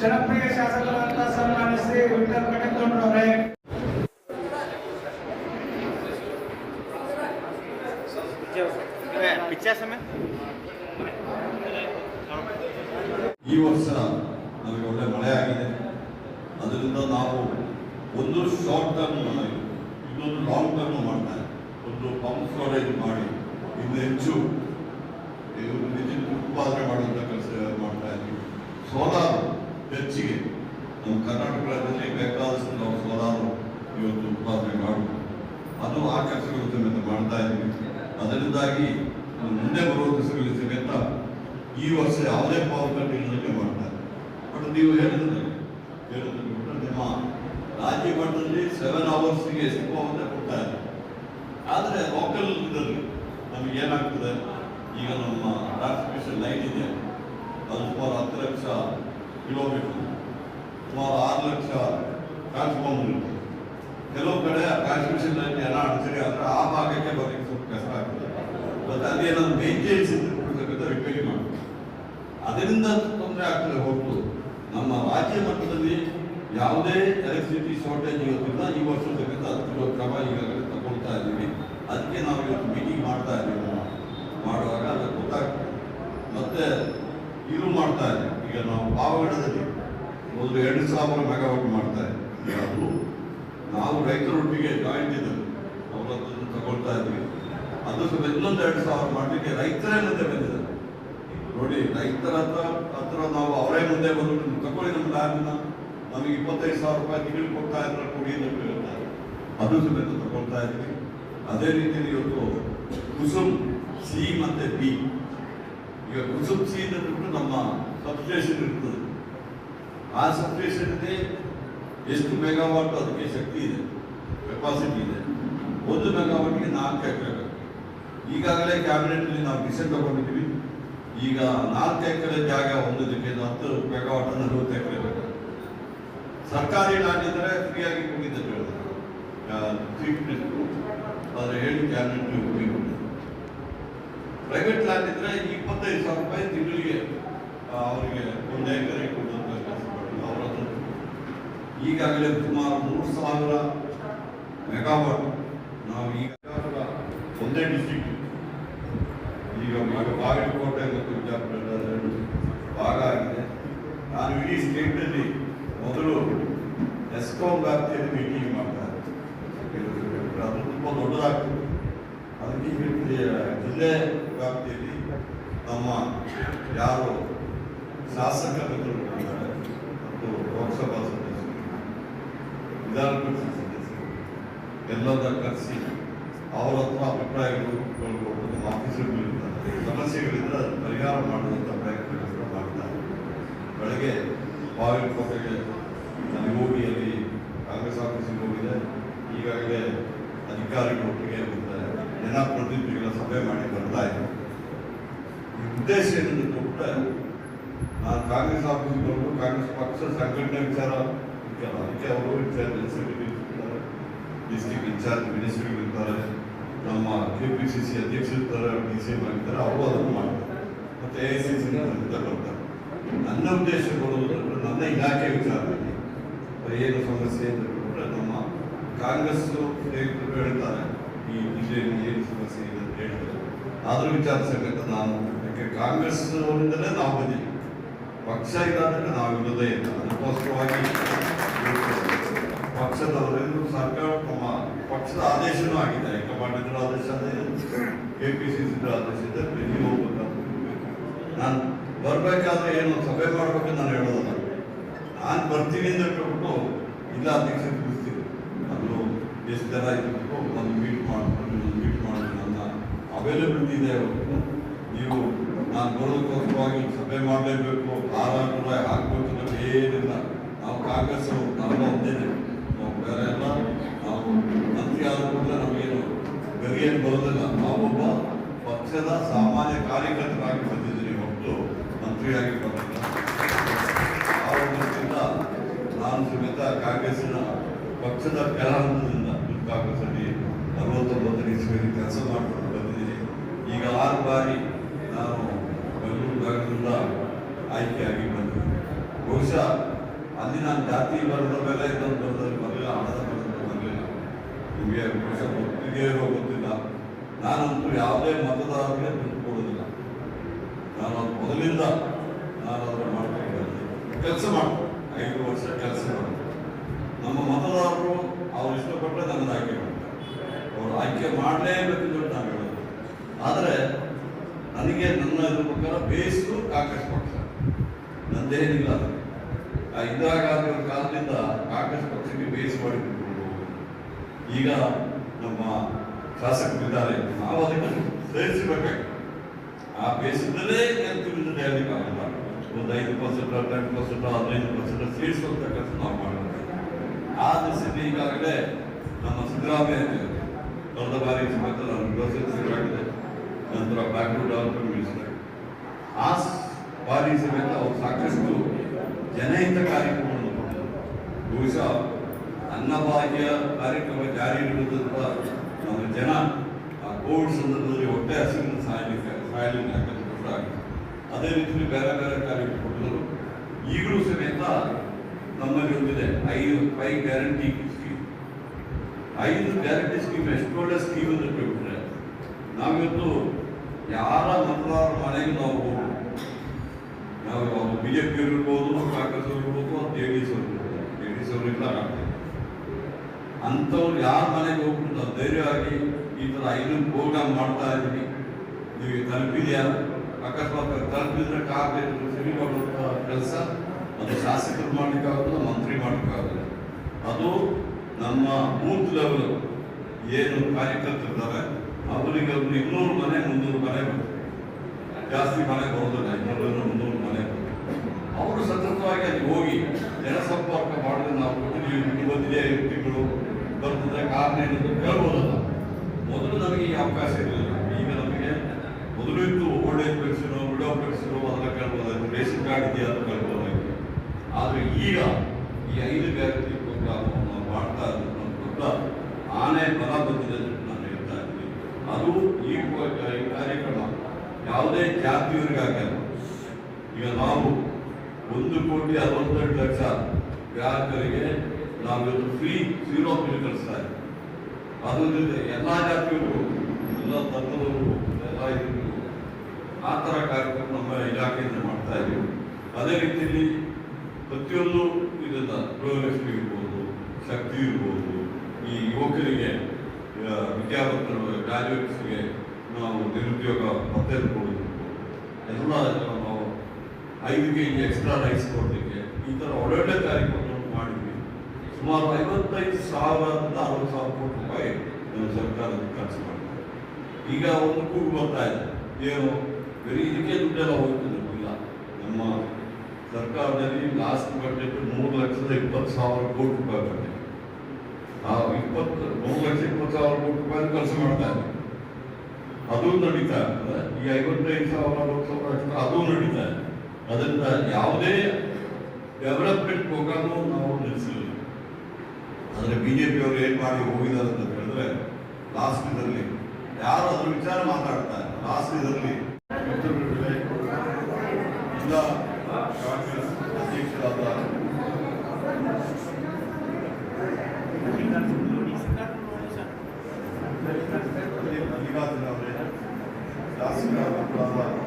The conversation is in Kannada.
ಜನಪ್ರಿಯ ಶಾಸಕರನ್ನ ಸನ್ಮಾನಿಸಿ ವಿಠಲ್ ಕಟಕೊಂಡ್ರವರೇ ಈ ವರ್ಷ ನಮಗೆ ಒಳ್ಳೆ ಮಳೆ ಆಗಿದೆ. ಅದರಿಂದ ನಾವು ಒಂದು ಶಾರ್ಟ್ ಟರ್ಮ್ ಇನ್ನೊಂದು ಲಾಂಗ್ ಟರ್ಮ್ ಮಾಡ್ತಾರೆ ಒಂದು ಪಂಪ್ ಸ್ಟೋರೇಜ್ ಮಾಡಿ, ಇನ್ನು ಹೆಚ್ಚು. ಉತ್ಪಾದನೆ ಮಾಡುವಂತ ಕೆಲಸ ಮಾಡ್ತಾ ಇದ್ದೀವಿ. ಸೋಲಾರ್ ಹೆಚ್ಚಿಗೆ ನಮ್ಮ ಕರ್ನಾಟಕ ರಾಜ್ಯದಲ್ಲಿ ಬೇಕಾದಷ್ಟು ನಾವು ಸೋಲಾರು ಇವತ್ತು ಉತ್ಪಾದನೆ ಮಾಡಬೇಕು ಅದು ಆ ಕೆಲಸಗಳು ಸಮೇತ ಮಾಡ್ತಾ ಇದ್ದೀವಿ. ಅದರಿಂದಾಗಿ ಮುಂದೆ ಬರುವ ದಿವಸಗಳಲ್ಲಿ ಸಮೇತ ಈ ವರ್ಷ ಯಾವುದೇ ಪಾವತಿ ಇಲ್ಲದಂಗೆ ಮಾಡ್ತಾರೆ ಬಟ್ ನೀವು ಹೇಳಿದ್ರೆ ಹೇಳಿದ್ರೆ ನಿಮ್ಮ ರಾಜ್ಯ ಮಟ್ಟದಲ್ಲಿ ಸೆವೆನ್ ಅವರ್ಸ್ಗೆ ಎಷ್ಟು ಪಾವತಿ ಕೊಡ್ತಾರೆ ಆದರೆ ಲೋಕಲ್ ಇದರಲ್ಲಿ ನಮಗೆ ಏನಾಗ್ತದೆ? ಈಗ ನಮ್ಮ ಟ್ರಾನ್ಸ್ಮಿಷನ್ ಲೈನ್ ಇದೆ. ಅದು ಸುಮಾರು ಹತ್ತು ಲಕ್ಷ ಕಿಲೋಮೀಟರ್. ಸುಮಾರು ಆರು ಲಕ್ಷ ಟ್ರಾನ್ಸ್ಫಾರ್ಮರ್ ಇದೆ ಕೆಲವು ಕಡೆ ಟ್ರಾನ್ಸ್ಮಿಷನ್ ಲೈನ್ ಎಲ್ಲ ಅಡಚಣೆ ಆದರೆ ಆ ಭಾಗಕ್ಕೆ ಬರಲಿಕ್ಕೆ ಸ್ವಲ್ಪ ಕಷ್ಟ ಆಗ್ತದೆ. ಮತ್ತು ಅಲ್ಲಿ ಏನಾದ್ರು ಮೇಂಟೆನೆನ್ಸ್ ಇರ್ತಕ್ಕಂಥ ರಿಪೇರಿ ಮಾಡಬೇಕು ಅದರಿಂದ ತೊಂದರೆ ಆಗ್ತದೆ ಹೊರತು. ನಮ್ಮ ರಾಜ್ಯ ಮಟ್ಟದಲ್ಲಿ ಯಾವುದೇ ಎಲೆಕ್ಟ್ರಿಸಿಟಿ ಶಾರ್ಟೇಜ್ ಇರೋದ್ರಿಂದ ಈ ವರ್ಷ ತಕ್ಕಂಥ ಹತ್ತಿರುವ ಕ್ರಮ ಈಗಾಗಲೇ ತಗೊಳ್ತಾ ಇದ್ದೀವಿ. ಅದಕ್ಕೆ ನಾವು ಇವತ್ತು ಮೀಟಿಂಗ್ ಮಾಡ್ತಾ ಇದ್ದೀವಿ. ಮಾಡುವಾಗ ಅದು ಗೊತ್ತಾಗ್ತದೆ. ಮತ್ತೆ ಇದು ಮಾಡ್ತಾ ಇದ್ದೀವಿ. ಈಗ ನಾವು ಪಾವಗಡದಲ್ಲಿ ಮೊದಲು ಎರಡು ಸಾವಿರ ಮೆಗಾವಾಟ್ ಮಾಡ್ತಾ ಇದ್ದೀವಿ. ಅದು ನಾವು ರೈತರೊಟ್ಟಿಗೆ ಜಾಯಿಂಟ್ ಇದ್ದರು ಅವರನ್ನು ತಗೊಳ್ತಾ ಇದ್ವಿ ಅದು ಸ್ವಲ್ಪ ಇನ್ನೊಂದು ಎರಡು ಸಾವಿರ ಮಾಡಲಿಕ್ಕೆ ರೈತರೇ ಮುಂದೆ ಬಂದಿದ್ದಾರೆ. ನೋಡಿ, ರೈತರ ಹತ್ರ ಹತ್ರ ನಾವು ಅವರೇ ಮುಂದೆ ಬಂದು ತಗೊಳ್ಳಿ ನಮ್ಮ ಲ್ಯಾಬ್ನ. ನಮಗೆ ಇಪ್ಪತ್ತೈದು ಸಾವಿರ ರೂಪಾಯಿ ತಿಂಗಳು ಕೊಡ್ತಾ ಇದ್ರೆ ಕೊಡಿ ಅಂತ ಅದು ಸಮೇತ ತಗೊಳ್ತಾ ಇದ್ವಿ ಅದೇ ರೀತಿಯಲ್ಲಿ ಇವತ್ತು ಕುಸುಮ್ ಸಿ ಮತ್ತೆ ಬಿ. ಈಗ ಕುಸುಮ್ ಸಿ ಬಿಟ್ಟು ನಮ್ಮ ಸಬ್ಸ್ಟೇಷನ್ ಇರ್ತದೆ. ಆ ಸಬ್ಸ್ಟೇಷನ್ಗೆ ಎಷ್ಟು ಮೆಗಾವಾಟ್ ಅದಕ್ಕೆ ಶಕ್ತಿ ಇದೆ ಕೆಪಾಸಿಟಿ ಇದೆ? ಒಂದು ಮೆಗಾವಾಟ್ಗೆ ನಾಲ್ಕು ಎಕರೆ ಈಗಾಗಲೇ ಕ್ಯಾಬಿನೆಟ್ನಲ್ಲಿ ನಾವು ಡಿಸಿಷನ್ ತಗೊಂಡಿದ್ದೀವಿ. ಈಗ ನಾಲ್ಕು ಎಕರೆ ಜಾಗ ಹೊಂದೋದಕ್ಕೆ ಹತ್ತು ಮೆಗಾವಾಟ್, ನಲವತ್ತು ಎಕರೆ ಬೇಕು. ಸರ್ಕಾರಿ ಲ್ಯಾಂಡ್ ಇದ್ದರೆ ಫ್ರೀಯಾಗಿ ಕೊಟ್ಟಿದ್ದೆ ಹೇಳಿದ್ರು. ಆದರೆ ಹೇಳಿ ಕ್ಯಾಬಿನೆಟ್ ಪ್ರೈವೇಟ್ ಲ್ಯಾಂಡ್ ಇದ್ದರೆ ಇಪ್ಪತ್ತೈದು ಸಾವಿರ ರೂಪಾಯಿ ತಿಂಗಳಿಗೆ. ಅವರಿಗೆ ಒಂದು ಎಕರೆ ಕೊಡುವಂತ ಕೆಲಸ ಮಾಡಿದ್ರು ಅವರ ಈಗಾಗಲೇ ಸುಮಾರು ಮೂರು ಸಾವಿರ ಮೆಗಾವಾಟ್ ನಾವು ಈಗ ಒಂದೇ ಡಿಸ್ಟ್ರಿಕ್ಟ್ ಈಗ ಬಾಗಲಕೋಟೆ ಮತ್ತು ವಿಜಯಪುರ ಭಾಗ ಆಗಿದೆ. ನಾನು ಇಡೀ ಸ್ಟೇಟಲ್ಲಿ ಮೊದಲು ಎಸ್ಕಾಂ ವ್ಯಾಪ್ತಿಯಲ್ಲಿ ಮೀಟಿಂಗ್ ಮಾಡ್ತಾರೆ. ಅದು ತುಂಬ ದೊಡ್ಡದಾಗ್ತದೆ ಅದಕ್ಕೆ ಜಿಲ್ಲೆ ವ್ಯಾಪ್ತಿಯಲ್ಲಿ ನಮ್ಮ ಯಾರು ಶಾಸಕ ಇದ್ದಾರೆ ಮತ್ತು ಲೋಕಸಭಾ ಸದಸ್ಯರು ವಿಧಾನ ಪರಿಷತ್ ಸದಸ್ಯರು ಕರೆಸಿ ಅವರ ಹತ್ರ ಅಭಿಪ್ರಾಯಗಳು ಕೊಟ್ಟು ನಮ್ಮ ಸಮಸ್ಯೆಗಳಿಂದ ಪರಿಹಾರ ಮಾಡುವಂಥ ಪ್ರಯತ್ನಗಳನ್ನು ಮಾಡ್ತಾರೆ ಬೆಳಗ್ಗೆ ಬಾಗಲಕೋಟೆಗೆ ಅಲ್ಲಿ ಹೋಗಿ ಅಲ್ಲಿ ಕಾಂಗ್ರೆಸ್ ಆಫೀಸಿಗೆ ಹೋಗಿದೆ. ಈಗಾಗಲೇ ಅಧಿಕಾರಿಗಳೊಟ್ಟಿಗೆ ಮತ್ತೆ ಜನಪ್ರತಿನಿಧಿಗಳ ಸಭೆ ಮಾಡಿ ಬರ್ತಾ ಇದೆ ಈ ಉದ್ದೇಶ ಏನಂತ ಕೊಟ್ಟರೆ ನಾನು ಕಾಂಗ್ರೆಸ್ ಆಫೀಸ್ ಕಾಂಗ್ರೆಸ್ ಪಕ್ಷ ಸಂಘಟನೆ ವಿಚಾರ. ಅದಕ್ಕೆ ಅವರು ಇನ್ಚಾರ್ಜ್ ಇರ್ತಾರೆ, ಡಿಸ್ಟಿಕ್ ಇನ್ಚಾರ್ಜ್ ಮಿನಿಸ್ಟ್ರಿಗಳು ಇರ್ತಾರೆ, ನಮ್ಮ ಕೆ ಪಿ ಸಿ ಸಿ ಅಧ್ಯಕ್ಷರು ಇರ್ತಾರೆ ಡಿ ಸಿ ಎಂ ಆಗಿರ್ತಾರೆ, ಅವರು ಅದನ್ನು ಮಾಡ್ತಾರೆ. ಮತ್ತೆ ಎ ಐ ಸಿ ಸಿ ಬರ್ತಾರೆ. ನನ್ನ ಉದ್ದೇಶ ಕೊಡುವುದಂದ್ರೆ ನನ್ನ ಇಲಾಖೆ ವಿಚಾರದಲ್ಲಿ ಏನು ಸಮಸ್ಯೆ ಅಂತ ಹೇಳಿದ್ರೆ ನಮ್ಮ ಕಾಂಗ್ರೆಸ್ ಸ್ನೇಹಿತರು ಹೇಳ್ತಾರೆ, ಈ ಜಿಲ್ಲೆಯಲ್ಲಿ ಏನು ಸಮಸ್ಯೆ ಇದೆ ಅಂತ ಹೇಳ್ತಾರೆ ಅದ್ರ ವಿಚಾರಿಸಬೇಕಂತ ನಾನು ಯಾಕೆ? ಕಾಂಗ್ರೆಸ್ ಅವರಿಂದಲೇ ನಾವು ಬಂದಿದ್ದೀವಿ. ಪಕ್ಷ ಇದಾದ್ರೆ ನಾವು ಇರೋದೇ ಇಲ್ಲ ಅದಕ್ಕೋಸ್ಕರವಾಗಿ ಪಕ್ಷದವರೆಲ್ಲರೂ ಸರ್ಕಾರ ನಮ್ಮ ಪಕ್ಷದ ಆದೇಶನೂ ಆಗಿದೆ ಹೈಕಮಾಂಡ್ ಆದೇಶ ಕೆ ಪಿ ಸಿ ಸಿ ಆದೇಶ ಇದೆ ಹೋಗ್ಬೇಕಂತ ನಾನು ಬರಬೇಕಾದ್ರೆ ಏನು ಸಭೆ ಮಾಡ್ಬೇಕಂತ ನಾನು ಹೇಳೋದಲ್ಲ ನಾನು ಬರ್ತೀನಿ ಅಂತ ಹೇಳ್ಬಿಟ್ಟು ಇಲ್ಲ ಅಧ್ಯಕ್ಷ ತಿಳಿಸ್ತೀನಿ ಅದು ಎಷ್ಟು ಜನ ಇದ್ಬಿಟ್ಟು ಒಂದು ಮೀಟ್ ಮಾಡ್ಕೊಂಡು ಮೀಟ್ ಮಾಡಿ ನನ್ನ ಅವೈಲಬಿಲಿಟಿ ಇದೆ ನೀವು ನಾನು ಬರೋದಕ್ಕೋಸ್ಕರವಾಗಿ ಒಂದು ಸಭೆ ಮಾಡಲೇಬೇಕು. ಆರಾರು ಹಾಕಬೇಕು ಅಂತ ಏನಿಲ್ಲ. ನಾವು ಕಾಂಗ್ರೆಸ್ ನಾವೆಲ್ಲ ಒಂದೇನೆ. ನಾವು ಬೇರೆ ಎಲ್ಲ ನಾವು ಮಂತ್ರಿ ಆದ ಕೂಡಲೇ ನಮಗೇನು ಗರಿಯನ್ನು ಬರೋದಿಲ್ಲ. ನಾವೊಬ್ಬ ಪಕ್ಷದ ಸಾಮಾನ್ಯ ಕಾರ್ಯಕರ್ತರಾಗಿ ಬಂದಿದ್ದೀನಿ ಹೊರತು ಮಂತ್ರಿಯಾಗಿ ಬರಲಿಲ್ಲ ಆ ನಾನು ಸಮೇತ ಕಾಂಗ್ರೆಸ್ಸಿನ ಪಕ್ಷದ ಕೆಳಹಂತದಿಂದ ಕಾಂಗ್ರೆಸ್ ಅಲ್ಲಿ ಅರವತ್ತೊಂಬತ್ತನೇ ಇಸ್ವಿಯಲ್ಲಿ ಕೆಲಸ ಮಾಡಿಕೊಂಡು ಬಂದಿದ್ದೀನಿ. ಈಗ ಆರು ಬಾರಿ ನಾನು ಜಾತಿ ಬರದ ಮೇಲೆ ಬರದಲ್ಲಿ ಬರಲಿಲ್ಲ ಹಣದ ಬರದಲ್ಲಿ ಬರಲಿಲ್ಲ ನಿಮಗೆ ಬಹುಶಃ ಗೊತ್ತಿದೆಯೋ ಇರೋ ಗೊತ್ತಿಲ್ಲ. ನಾನಂತೂ ಯಾವುದೇ ಮತದಾರರಿಗೆ ದುಡ್ಡು ಕೊಡೋದಿಲ್ಲ. ನಾನು ಅದು ಮೊದಲಿಂದ ನಾನು ಅದನ್ನು ಮಾಡ್ಕೊಂಡು ಕೆಲಸ ಮಾಡ್ತೀನಿ ಐದು ವರ್ಷ ಕೆಲಸ ಮಾಡ್ತೀನಿ ನಮ್ಮ ಮತದಾರರು ಅವ್ರು ಇಷ್ಟಪಟ್ಟರೆ ನನ್ನನ್ನು ಆಯ್ಕೆ ಮಾಡ್ತಾರೆ. ಅವ್ರು ಆಯ್ಕೆ ಮಾಡಲೇಬೇಕು ನಾನು ಹೇಳೋದು. ಆದರೆ ನನಗೆ ನನ್ನ ಇದ್ರ ಪ್ರಕಾರ ಬೇಸು ಕಾಂಗ್ರೆಸ್ ಪಕ್ಷ. ನಂದೇನಿಲ್ಲ ಅದು. ಇಂದಿರಾ ಗಾಂಧಿ ಅವರ ಕಾಲದಿಂದ ಕಾಂಗ್ರೆಸ್ ಪಕ್ಷಕ್ಕೆ ಬೇಸ್ ಮಾಡಿಕೊಂಡು ಈಗ ನಮ್ಮ ಶಾಸಕರಿದ್ದಾರೆ ನಾವು ಅದಕ್ಕೆ ಸೇರಿಸಬೇಕಾಗಿದೆ ಆ ಬೇಸಿದ್ದಲ್ಲೇ ಗೆಲ್ತೀವಿ ಆಗಲ್ಲ ಒಂದು ಐದು ಪರ್ಸೆಂಟ್ ಟೆನ್ ಪರ್ಸೆಂಟ್, ಹದಿನೈದು ಪರ್ಸೆಂಟ್ ಕೆಲಸ ನಾವು ಮಾಡಬೇಕು ಆ ದಿಸೆಯಲ್ಲಿ ಈಗಾಗಲೇ ನಮ್ಮ ಸಿದ್ದರಾಮಯ್ಯ ಕಳೆದ ಬಾರಿ ಸಮೇತ ನಾನು ಗೃಹ ಸಚಿವರಾಗಿದೆ ನಂತರ ಬ್ಯಾಂಗ್ಳೂರ್ ಡೆವಲಪ್ಮೆಂಟ್ ಮಿನಿಸ್ಟರ್ ಆ ಬಾರಿ ಸಮೇತ ಅವರು ಸಾಕಷ್ಟು ಜನಹಿತ ಕಾರ್ಯಕ್ರಮವನ್ನು ಬಹುಶಃ ಅನ್ನಭಾಗ್ಯ ಕಾರ್ಯಕ್ರಮ ಜಾರಿ ಇರುವುದರಿಂದ ನಮ್ಮ ಜನ ಆ ಕೋವಿಡ್ ಸಂದರ್ಭದಲ್ಲಿ ಹೊಟ್ಟೆ ಹಸಿರಿನ ಸಾಯಲಿಕ್ಕೆ ಸಾಯಲಿಕ್ಕೆ ಹಾಕಲು ಕೂಡ ಅದೇ ರೀತಿಯಲ್ಲಿ ಬೇರೆ ಬೇರೆ ಕಾರ್ಯಕ್ರಮ ಕೊಟ್ಟರು. ಈಗಲೂ ಸಮೇತ ನಮ್ಮಲ್ಲಿ ಒಂದಿದೆ, ಐದು ಫೈವ್ ಗ್ಯಾರಂಟಿ ಸ್ಕೀಮ್ ಐದು ಗ್ಯಾರಂಟಿ ಸ್ಕೀಮ್ ಎಷ್ಟು ಒಳ್ಳೆ ಸ್ಕೀಮ್ ಅಂತ ಕೇಳ್ಬಿಟ್ರೆ, ನಾವಿವತ್ತು ಯಾರ ಮತದಾರರ ಮನೆಗೆ ನಾವು ಹೋಗ್ಬೋದು ನಾವು ಅವರು ಬಿಜೆಪಿ ಅವರು ಇರ್ಬೋದು ಕಾಂಗ್ರೆಸ್ ಅವರು ಇರ್ಬೋದು ಅಥವಾ J D S J D S ಅವರು ಆಗ್ತದೆ ಅಂಥವ್ರು ಯಾರ ಮನೆಗೆ ಹೋಗ್ಬಿಟ್ಟು ಧೈರ್ಯವಾಗಿ ಈ ಥರ ಐದು ಪ್ರೋಗ್ರಾಮ್ ಮಾಡ್ತಾ ಇದ್ದೀವಿ. ನೀವು ತಲುಪಿದೆಯಾ? ಅಕಸ್ಮಾತ್ ತಲುಪಿದ್ರೆ ಕಾಗದ ಸರಿ ಮಾಡುವಂಥ ಕೆಲಸ ಅದು ಶಾಸಕರು ಮಾಡಲಿಕ್ಕಾಗೋದಿಲ್ಲ, ಮಂತ್ರಿ ಮಾಡಲಿಕ್ಕಾಗೋದಿಲ್ಲ. ಅದು ನಮ್ಮ ಬೂತ್ ಲೆವೆಲ್ ಏನು ಕಾರ್ಯಕರ್ತರಿದ್ದಾರೆ ಅವರಿಗೆ ಇನ್ನೂರು ಮನೆ, ಮುನ್ನೂರು ಮನೆ ಬರ್ತದೆ ಜಾಸ್ತಿ ಮನೆ ಬರೋದಿಲ್ಲ ಇನ್ನೂರು ಮುನ್ನೂರು ಮನೆ ಬರ್ತದೆ. ಅವರು ಸತತವಾಗಿ ಅಲ್ಲಿ ಹೋಗಿ ಜನಸಂಪರ್ಕ ಮಾಡಿದ್ರೆ ಕೊಟ್ಟಿದ್ದೀವಿ ಬಂದಿದೆ ಐದು ತಿಂಗಳು ಬರ್ತದೆ ಕಾರಣ ಏನಂತ ಕೇಳ್ಬೋದಲ್ಲ ಮೊದಲು ನಮಗೆ ಈ ಅವಕಾಶ ಇರಲಿಲ್ಲ. ಈಗ ನಮಗೆ ಮೊದಲು ಇತ್ತು old age pension widow pension ಅದೆಲ್ಲ ಕೇಳ್ಬೋದಾಯ್ತು ರೇಷನ್ ಕಾರ್ಡ್ ಇದೆಯಾ ಅಂತ ಕೇಳ್ಬೋದಾಯ್ತು. ಆದರೆ ಈಗ ಈ ಐದು ಗ್ಯಾರಂಟಿ ಪ್ರೋಗ್ರಾಮ್ ನಾವು ಮಾಡ್ತಾ ನಮ್ಮ ದೊಡ್ಡ ಆನೆ ಬಲ ಬಂದಿದೆ ಅಂತ ನಾನು ಹೇಳ್ತಾ ಇದ್ದೀನಿ. ಅದು ಈ ಕಾರ್ಯಕ್ರಮ ಯಾವುದೇ ಜಾತಿಯವರಿಗಾಗಲ್ಲ. ಈಗ ನಾವು ಒಂದು ಕೋಟಿ ಅರವತ್ತೆರಡು ಲಕ್ಷ ಗ್ರಾಹಕರಿಗೆ ನಾವು ಫ್ರೀ ಜೀರೋ ಬಿಲ್ ಕಳಿಸ್ತಾ ಇದ್ದೀವಿ. ಅದ್ರ ಜೊತೆ ಎಲ್ಲ ಜಾತಿಯವರು, ಎಲ್ಲ ಧರ್ಮದವರು ಎಲ್ಲ ಇದನ್ನು ಆ ಥರ ಕಾರ್ಯಕ್ರಮ ನಮ್ಮ ಇಲಾಖೆಯಿಂದ ಮಾಡ್ತಾ ಇದ್ದೀವಿ. ಅದೇ ರೀತಿಯಲ್ಲಿ ಪ್ರತಿಯೊಂದು ಇದನ್ನು ಗೃಹಲಕ್ಷ್ಮಿ ಇರ್ಬೋದು, ಶಕ್ತಿ ಇರ್ಬೋದು, ಈ ಯುವಕರಿಗೆ ವಿದ್ಯಾವಂತರು ಗ್ರಾಜುಯೇಟ್ಸ್ಗೆ ನಾವು ನಿರುದ್ಯೋಗ ಪತ್ತೆ ಕೊಡೋದು ಎಲ್ಲ ಐದು ಕೆ ಜಿ ಎಕ್ಸ್ಟ್ರಾ ರೈಸ್ ಕೊಡಲಿಕ್ಕೆ. ಈ ಥರ ಒಳ್ಳೊಳ್ಳೆ ಕಾರ್ಯಕ್ರಮವನ್ನು ಮಾಡಿದ್ವಿ. ಸುಮಾರು ಐವತ್ತೈದು ಸಾವಿರದಿಂದ ಅರವತ್ತು ಸಾವಿರ ಕೋಟಿ ರೂಪಾಯಿ ನಮ್ಮ ಸರ್ಕಾರ ಖರ್ಚು ಮಾಡಿದೆ. ಈಗ ಒಂದು ಕೂಗು ಬರ್ತಾ ಇದೆ. ಏನು, ಬರೀ ಇದಕ್ಕೆ ದುಡ್ಡೆಲ್ಲ ಹೋಗ್ತದೆ ಇಲ್ಲ. ನಮ್ಮ ಸರ್ಕಾರದಲ್ಲಿ ಲಾಸ್ಟ್ ಬಜೆಟ್ ಮೂರು ಲಕ್ಷದ ಇಪ್ಪತ್ತು ಸಾವಿರ ಕೋಟಿ ರೂಪಾಯಿ ಬಜೆಟ್ ಆ ಇಪ್ಪತ್ತು, ಮೂರು ಲಕ್ಷ ಇಪ್ಪತ್ತು ಸಾವಿರ ಕೋಟಿ ರೂಪಾಯಿ ಖರ್ಚು ಮಾಡ್ತಾ ಇದ್ದೀವಿ. ಅದು ನಡೀತಾ ಇರ್ತದೆ. ಈ ಐವತ್ತೈದು ಸಾವಿರ ಅರವತ್ತು ಸಾವಿರ ಅದು ನಡೀತಾ ಇದೆ ಅದರಿಂದ ಯಾವುದೇ ಡೆವಲಪ್ಮೆಂಟ್ ಪ್ರೋಗ್ರಾಮು ನಾವು ನಿಲ್ಲಿಸಲಿಲ್ಲ. ಆದರೆ ಬಿ ಜೆ ಪಿ ಅವರು ಏನು ಮಾಡಿ ಹೋಗಿದ್ದಾರೆ ಅಂತ ಹೇಳಿದ್ರೆ ಲಾಸ್ಟ್ ಇದರಲ್ಲಿ ಯಾರು ಅದ್ರ ವಿಚಾರ ಮಾತಾಡ್ತಾರೆ ಲಾಸ್ಟ್ ಇದರಲ್ಲಿ ಜಿಲ್ಲಾ ಕಾಂಗ್ರೆಸ್ ಅಧ್ಯಕ್ಷರಾದ ಮಲ್ಲಿಕಾರ್ಜುನ ಅವರೇ ಶಾಸಕರಾದ